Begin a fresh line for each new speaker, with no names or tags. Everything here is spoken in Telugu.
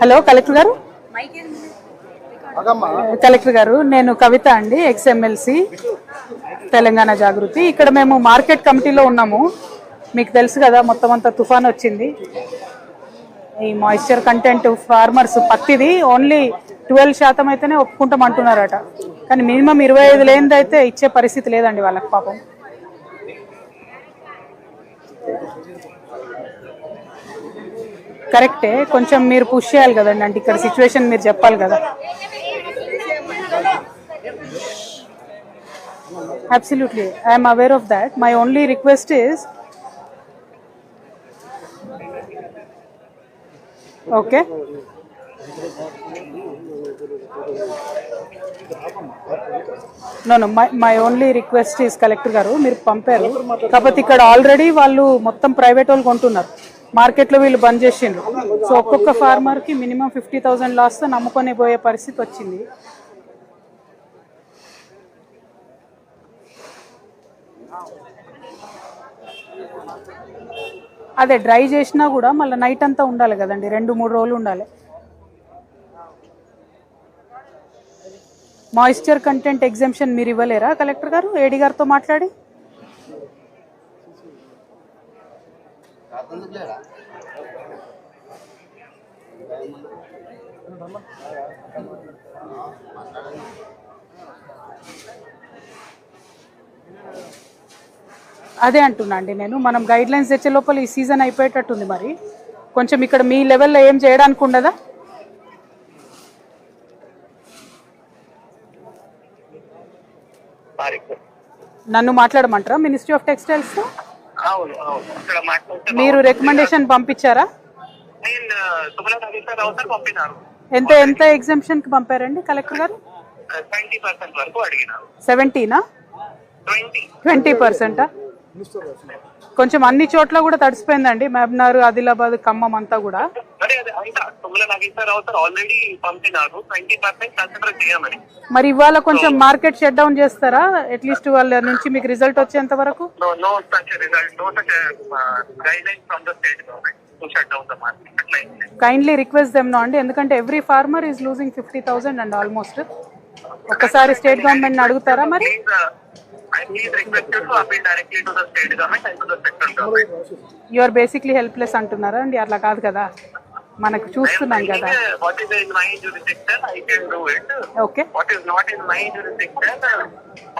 హలో కలెక్టర్ గారు? కలెక్టర్ గారు నేను కవిత అండి ఎక్స్ఎమ్ఎల్సి తెలంగాణ జాగృతి. ఇక్కడ మేము మార్కెట్ కమిటీలో ఉన్నాము. మీకు తెలుసు కదా మొత్తం అంతా తుఫాన్ వచ్చింది. ఈ మాయిశ్చర్ కంటెంట్ ఫార్మర్స్ పత్తిది ఓన్లీ ట్వెల్వ్ శాతం అయితేనే ఒప్పుకుంటాం అంటున్నారట. కానీ మినిమం ఇరవై ఐదు లేనిదైతే ఇచ్చే పరిస్థితి లేదండి వాళ్ళకి పాపం. కరెక్టే. కొంచెం మీరు పుష్ చేయాలి కదండి. అంటే ఇక్కడ సిచ్యువేషన్ మీరు చెప్పాలి కదా. Absolutely I'm aware of that my only request is okay no no my my only request is collector గారు మీరు పంపారు. కాకపోతే ఇక్కడ ఆల్రెడీ వాళ్ళు మొత్తం ప్రైవేట్ వాళ్ళు కొంటున్నారు. మార్కెట్లో వీళ్ళు బంద్ చేసిండ్రు. సో ఒక్కొక్క ఫార్మర్కి మినిమం ఫిఫ్టీ థౌసండ్ లాస్తో నమ్ముకొని పోయే పరిస్థితి వచ్చింది. అదే డ్రై చేసినా కూడా మళ్ళీ నైట్ అంతా ఉండాలి కదండి రెండు మూడు రోజులు ఉండాలి. మాయిశ్చర్ కంటెంట్ ఎగ్జామ్షన్ మీరు ఇవ్వలేరా కలెక్టర్ గారు? ఏడి గారితో మాట్లాడి. అదే అంటున్నా అండి నేను. మనం గైడ్ లైన్స్ తెచ్చే లోపల ఈ సీజన్ అయిపోయేటట్టుంది మరి. కొంచెం ఇక్కడ మీ లెవెల్లో ఏం చేయడానికి ఉండదా? నన్ను మాట్లాడమంటారా? మినిస్ట్రీ ఆఫ్ టెక్స్టైల్స్ మీరు రికమెండేషన్ పంపించారా? ఎంత ఎంత ఎగ్జామ్షన్కి పంపారండి కలెక్టర్ గారు? సెవెంటీనా?
ట్వంటీ.
పర్సెంటా? కొంచెం అన్ని చోట్ల కూడా తడిసిపోయిందండి. మహబూబ్నగర్ ఆదిలాబాద్ ఖమ్మం అంతా కూడా. మరి ఇవాళ కొంచెం మార్కెట్ షట్ డౌన్ చేస్తారా? అట్లీస్ట్ వాళ్ళ నుంచి మీకు రిజల్ట్ వచ్చేంత వరకు. కైండ్లీ రిక్వెస్ట్ దెమ్ అండి. ఎందుకంటే every farmer is losing fifty thousand and almost ఒక్కసారి స్టేట్ గవర్నమెంట్ అడుగుతారా మరి?
uh.
You are basically helpless అంటున్నారా అండి? అట్లా కాదు కదా. మనకు చూస్తున్నాం కదా. ఓకే